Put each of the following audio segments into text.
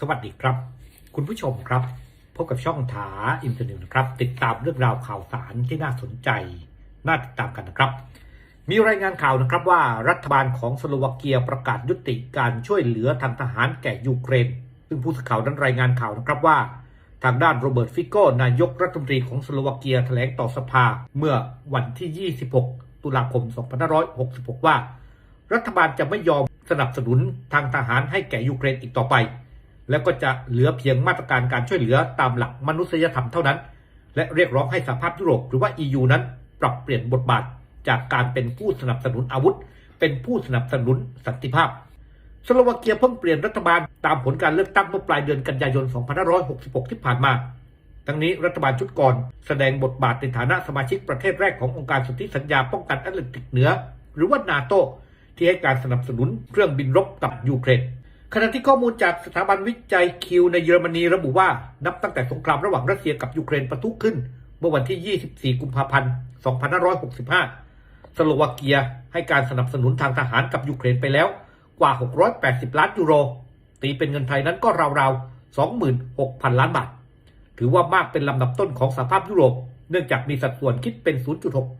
สวัสดีครับ คุณผู้ชมครับ พบกับช่องถาอินเทอร์เน็ตนะครับ ติดตามเรื่องราวข่าวสารที่น่าสนใจ น่าติดตามกันนะครับ มีรายงานข่าวนะครับว่ารัฐบาลของสโลวาเกียประกาศยุติการช่วยเหลือทางทหารแก่ยูเครน ซึ่งผู้สื่อข่าวนั้นรายงานข่าวนะครับว่า ทางด้านโรเบิร์ตฟิโก้นายกรัฐมนตรีของสโลวาเกียแถลงต่อสภาเมื่อวันที่ 26 ตุลาคม 2566 ว่า รัฐบาลจะไม่ยอมสนับสนุนทางทหารให้แก่ยูเครนอีกต่อไป แล้วก็จะเหลือเพียงมาตรการการช่วยเหลือตามหลักมนุษยธรรมเท่านั้น และเรียกร้องให้สหภาพยุโรปหรือว่า EU นั้นปรับเปลี่ยนบทบาทจากการเป็นผู้สนับสนุนอาวุธ เป็นผู้สนับสนุนสันติภาพสโลวาเกียเพิ่งเปลี่ยนรัฐบาลตามผลการเลือกตั้งเมื่อปลายเดือนกันยายน 2566 ที่ผ่านมา ทั้งนี้รัฐบาลชุดก่อนแสดงบทบาทในฐานะสมาชิกประเทศแรกขององค์การสนธิสัญญาป้องกันแอตแลนติกเหนือ หรือว่านาโตที่ให้การสนับสนุนเครื่องบินรบกับยูเครน ขณะที่ข้อมูลจากสถาบันวิจัยคิวในเยอรมนีระบุว่านับตั้งแต่สงครามระหว่างรัสเซียกับยูเครนปะทุขึ้น เมื่อวันที่ 24 กุมภาพันธ์ 2565 สโลวาเกียให้การสนับสนุนทางทหารกับยูเครนไปแล้วกว่า 680 ล้านยูโร ตีเป็นเงินไทยนั้นก็ราวๆ 26,000 ล้านบาท ถือว่ามากเป็นลำดับต้นของสหภาพยุโรป เนื่องจากมีสัดส่วนคิดเป็น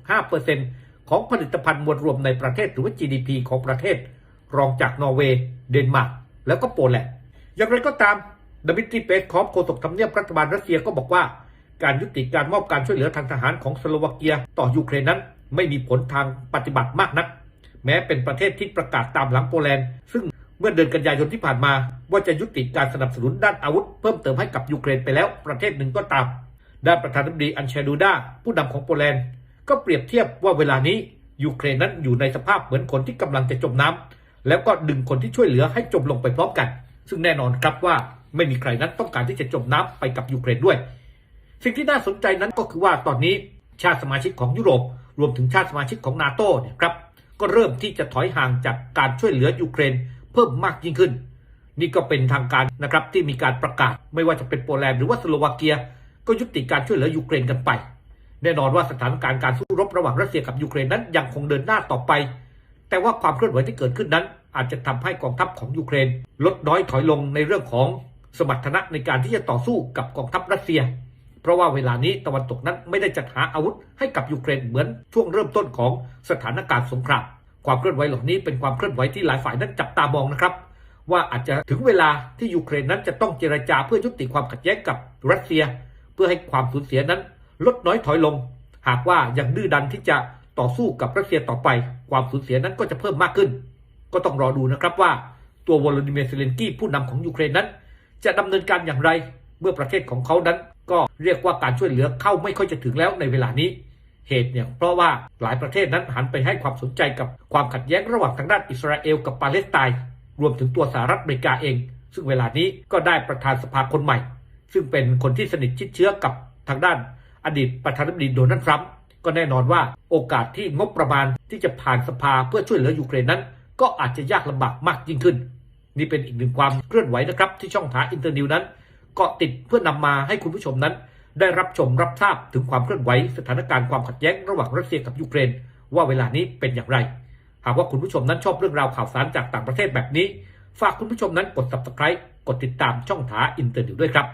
0.65%ของผลิตภัณฑ์มวลรวมในประเทศหรือว่า GDP ของประเทศ รองจากนอร์เวย์ เดนมาร์ก แล้วก็โปแลนด์อย่างไรก็ตามดมิตรีเปสคอฟโฆษกทำเนียบรัฐบาลรัสเซียก็บอกว่า การยุติการมอบการช่วยเหลือทางทหารของสโลวาเกีย ต่อยูเครนนั้น ไม่มีผลทางปฏิบัติมากนัก แม้เป็นประเทศที่ประกาศตามหลังโปแลนด์ ซึ่งเมื่อเดือนกันยายนที่ผ่านมา ว่าจะยุติการสนับสนุนด้านอาวุธ เพิ่มเติมให้กับยูเครนไปแล้วประเทศหนึ่งก็ตาม ด้านประธานาธิบดีอันเชดูดาผู้นำของโปแลนด์ ก็เปรียบเทียบว่าเวลานี้ยูเครนนั้นอยู่ในสภาพเหมือนคนที่กำลังจะจมน้ำ แล้วก็ดึงคนที่ช่วยเหลือให้จมลงไปพร้อมกัน ซึ่งแน่นอนครับว่าไม่มีใครนั้นต้องการที่จะจมน้ำไปกับยูเครนด้วย สิ่งที่น่าสนใจนั้นก็คือว่าตอนนี้ชาติสมาชิกของยุโรป รวมถึงชาติสมาชิกของนาโต้เนี่ยครับก็เริ่มที่จะถอยห่างจากการช่วยเหลือยูเครนเพิ่มมากยิ่งขึ้น นี่ก็เป็นทางการนะครับที่มีการประกาศ ไม่ว่าจะเป็นโปแลนด์หรือว่าสโลวาเกีย ก็ยุติการช่วยเหลือยูเครนกันไป แน่นอนว่าสถานการณ์การสู้รบระหว่างรัสเซียกับยูเครนนั้นยังคงเดินหน้าต่อไป แต่ว่าความเคลื่อนไหวที่เกิดขึ้นนั้น อาจจะทำให้กองทัพของยูเครน ลดน้อยถอยลงในเรื่องของสมรรถนะในการที่จะต่อสู้กับกองทัพรัสเซีย เพราะว่าเวลานี้ตะวันตกนั้นไม่ได้จัดหาอาวุธให้กับยูเครนเหมือนช่วงเริ่มต้นของสถานการณ์สงครามความเคลื่อนไหวเหล่านี้เป็นความเคลื่อนไหวที่หลายฝ่ายนั้นจับตามองนะครับ ว่าอาจจะถึงเวลาที่ยูเครนนั้นจะต้องเจรจาเพื่อยุติความขัดแย้งกับรัสเซีย เพื่อให้ความสูญเสียนั้นลดน้อยถอยลง หากว่ายังดื้อดันที่จะ ต่อสู้กับรัสเซียต่อไป ความสูญเสียนั้นก็จะเพิ่มมากขึ้น ก็ต้องรอดูนะครับว่าตัววลาดิเมียร์เซเลนกี้ผู้นำของยูเครนนั้น จะดำเนินการอย่างไร เมื่อประเทศของเขานั้น ก็เรียกว่าการช่วยเหลือเข้าไม่ค่อยจะถึงแล้วในเวลานี้ เหตุเนี่ยเพราะว่าหลายประเทศนั้นหันไปให้ความสนใจกับความขัดแย้งระหว่างทางด้านอิสราเอลกับปาเลสไตน์รวมถึงตัวสหรัฐอเมริกาเอง ซึ่งเวลานี้ก็ได้ประธานสภาคนใหม่ ซึ่งเป็นคนที่สนิทชิดเชื้อกับทางด้านอดีตประธานาธิบดีโดนัลด์ทรัมป์ ก็แน่นอนว่าโอกาสที่งบประมาณที่จะผ่านสภาเพื่อช่วยเหลือยูเครนนั้น ก็อาจจะยากลำบากมากยิ่งขึ้น นี่เป็นอีกหนึ่งความเคลื่อนไหวนะครับ ที่ช่องทางอินเตอร์นิวนั้นเกาะติดเพื่อนำมาให้คุณผู้ชมนั้น ได้รับชมรับทราบถึงความเคลื่อนไหวสถานการณ์ความขัดแย้งระหว่างรัสเซียกับยูเครน ว่าเวลานี้เป็นอย่างไร หากว่าคุณผู้ชมนั้นชอบเรื่องราวข่าวสารจากต่างประเทศแบบนี้ ฝากคุณผู้ชมนั้นกด subscribe กดติดตามช่องทางอินเตอร์นิวด้วยครับ